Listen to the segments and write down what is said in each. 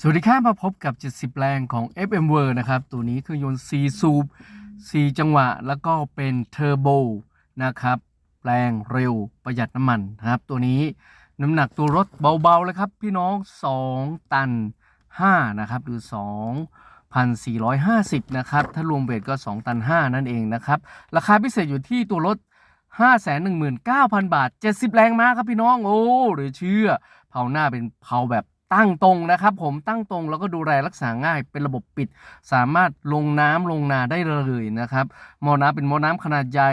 สวัสดีครับมาพบกับ 70 แรงของ FM w o r นะครับ ตัวนี้เครื่องยนต์ 4 สูบ 4 จังหวะ แล้วก็เป็นเทอร์โบนะครับ แรงเร็วประหยัดน้ำมันนะครับ ตัวนี้น้ำหนักตัวรถเบาๆเลยครับ พี่น้อง 2 ตัน 5 นะครับ หรือ 2,450 นะครับ ถ้ารวมเบรก็ 2 ตัน 5 นั่นเองนะครับ ราคาพิเศษอยู่ที่ตัวรถ519,000 บาท 70 แรงม้าครับพี่น้อง โอ้หรือเชื่อ เผาหน้าเป็นเผาแบบ ตั้งตรงนะครับผมตั้งตรงแล้วก็ดูแลรักษาง่าย เป็นระบบปิด สามารถลงน้ำลงนาได้เลยนะครับหม้อน้ำเป็นหม้อน้ำขนาดใหญ่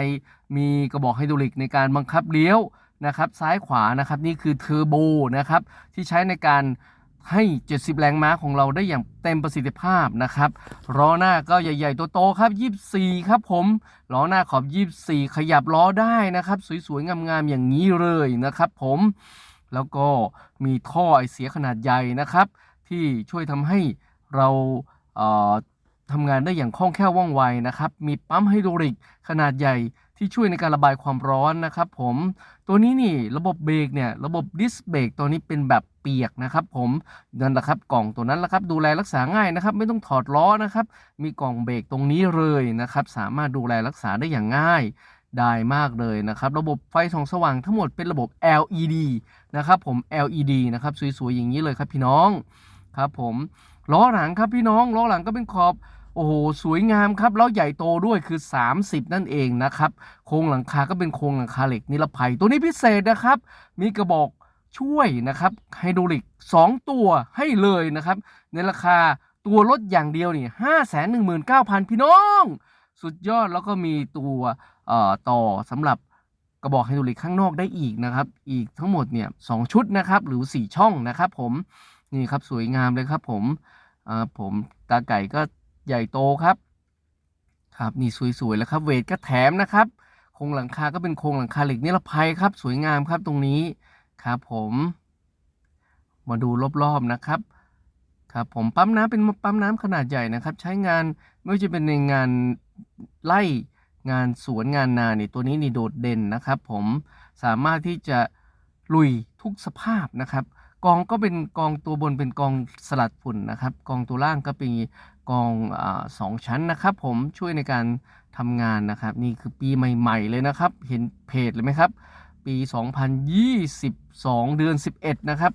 มีกระบอกไฮดรอลิกในการบังคับเลี้ยวนะครับ ซ้ายขวานะครับนี่คือเทอร์โบนะครับที่ใช้ในการให้ 70 แรงม้าของเราได้อย่างเต็มประสิทธิภาพนะครับล้อหน้าก็ใหญ่ๆตัวโตครับ 24 ครับผมล้อหน้าขอบ 24 ขยับล้อได้นะครับ สวยๆงามๆอย่างนี้เลยนะครับ ผม แล้วก็มีท่อไอเสียขนาดใหญ่นะครับ ที่ช่วยทำให้เราเทำงานได้อย่างคล่องแคล่วว่องไวนะครับ มีปั๊มไฮดรอลิกขนาดใหญ่ที่ช่วยในการระบายความร้อนนะครับผม ตัวนี้นี่ระบบเบรกเนี่ยระบบดิสเบรกตัวนี้เป็นแบบเปียกนะครับผมนั่นแหละครับกล่องตัวนั้นแหละครับดูแลรักษาง่ายนะครับไม่ต้องถอดล้อนะครับ มีกล่องเบรกตรงนี้เลยนะครับสามารถดูแลรักษาได้อย่างง่าย ได้มากเลยนะครับ ระบบไฟส่องสว่างทั้งหมดเป็นระบบ LED นะครับผม LED นะครับสวยๆอย่างนี้เลยครับพี่น้องครับผมล้อหลังครับพี่น้องล้อหลังก็เป็นขอบโอ้โหสวยงามครับแล้วใหญ่โตด้วยคือ 30 นั่นเองนะครับโครงหลังคาก็เป็นโครงหลังคาเหล็กนิรภัย ตัวนี้พิเศษนะครับ มีกระบอกช่วยนะครับไฮดรอลิก 2 ตัวให้เลยนะครับ ในราคาตัวรถอย่างเดียวนี่ห้าแสนหนึ่งหมื่นเก้าพันพี่น้อง สุดยอดแล้วก็มีตัวต่อสำหรับกระบอกไฮดรอลิกข้างนอกได้อีกนะครับ อีกทั้งหมดเนี่ยสชุดนะครับ หรือ 4 ช่องนะครับ ผมนี่ครับสวยงามเลยครับ ผมผมตาไก่ก็ใหญ่โตครับครับนี่สวยๆแล้วครับ เวทก็แถมนะครับโครงหลังคาก็เป็นโครงหลังคาเหล็กนิรภัยครับ สวยงามครับตรงนี้ครับผม มาดูรอบๆนะครับ ครับผมปั๊มน้ำเป็นปั๊มน้ำขนาดใหญ่นะครับ ใช้งานไม่ว่าจะเป็นในงานไล่งานสวนงานนาเนี่ยตัวนี้นี่โดดเด่นนะครับ ผมสามารถที่จะลุยทุกสภาพนะครับกองก็เป็นกองตัวบนเป็นกองสลัดฝุ่นนะครับ กองตัวล่างก็เป็นกองอสองชั้นนะครับ ผมช่วยในการทำงานนะครับ นี่คือปีใหม่ ๆ เลยนะครับ เห็นเพจเลยไหมครับ ปี 2022 เดือน 11 นะครับ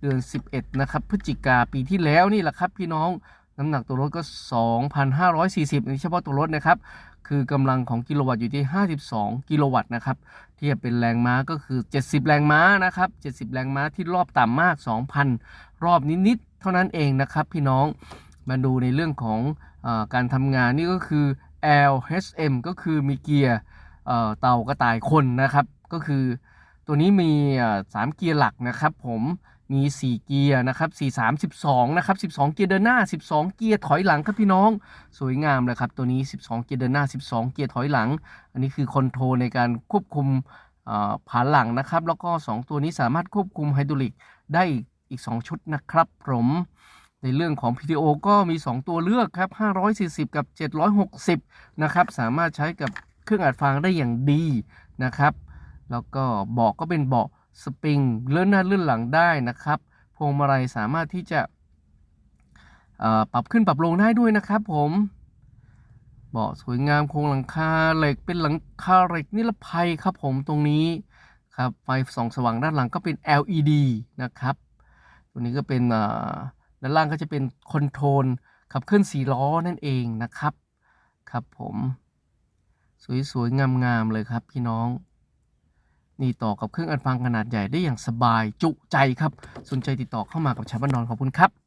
เดือน 11 นะครับ พฤศจิกาปีที่แล้วนี่แหละครับพี่น้องน้ำหนักตัวรถก็ 2,540นี่เฉพาะตัวรถนะครับ คือกำลังของกิโลวัตต์อยู่ที่ 52 กิโลวัตต์นะครับ เทียบเป็นแรงม้าก็คือ 70 แรงม้านะครับ 70 แรงม้าที่รอบต่ำมาก 2,000 รอบนิดๆ เท่านั้นเองนะครับพี่น้อง มาดูในเรื่องของอการทำงานนี่ก็คือ LHM ก็คือมีเกียร์เต่ากระต่ายคนนะครับ ก็คือตัวนี้มีอ่าสามเกียร์หลักนะครับผม มี 4 เกียร์นะครับ4 3 12นะครับ12 เกียร์เดินหน้า 12 เกียร์ถอยหลังครับพี่น้อง สวยงามเลยครับตัวนี้ 12 เกียร์เดินหน้า 12 เกียร์ถอยหลัง อันนี้คือคอนโทรลในการควบคุมอ่าผานหลังนะครับ แล้วก็ 2 ตัวนี้สามารถควบคุมไฮดรอลิกได้อีก 2 ชุดนะครับผมในเรื่องของ PTO ก็มี 2 ตัวเลือกครับ 540 กับ 760 นะครับ สามารถใช้กับเครื่องอัดฟางได้อย่างดีนะครับ แล้วก็เบาะก็เป็นเบาะ สปริงเลื่อนหน้าเลื่อนหลังได้นะครับ พวงมาลัยสามารถที่จะปรับขึ้นปรับลงได้ด้วยนะครับผมเบาะสวยงามโครงหลังคาเหล็กเป็นหลังคาเหล็กนิรภัยครับผมตรงนี้ครับไฟส่องสว่างด้านหลังก็เป็น LED นะครับตัวนี้ก็เป็นด้านล่างก็จะเป็นคอนโทรลขับเคลื่อนสี่ล้อนั่นเองนะครับ ครับผม สวยๆงามๆเลยครับพี่น้อง นี่ต่อกับเครื่องอัดฟังขนาดใหญ่ได้อย่างสบายจุใจครับ สนใจติดต่อเข้ามากับชาวบ้านนอนขอบคุณครับ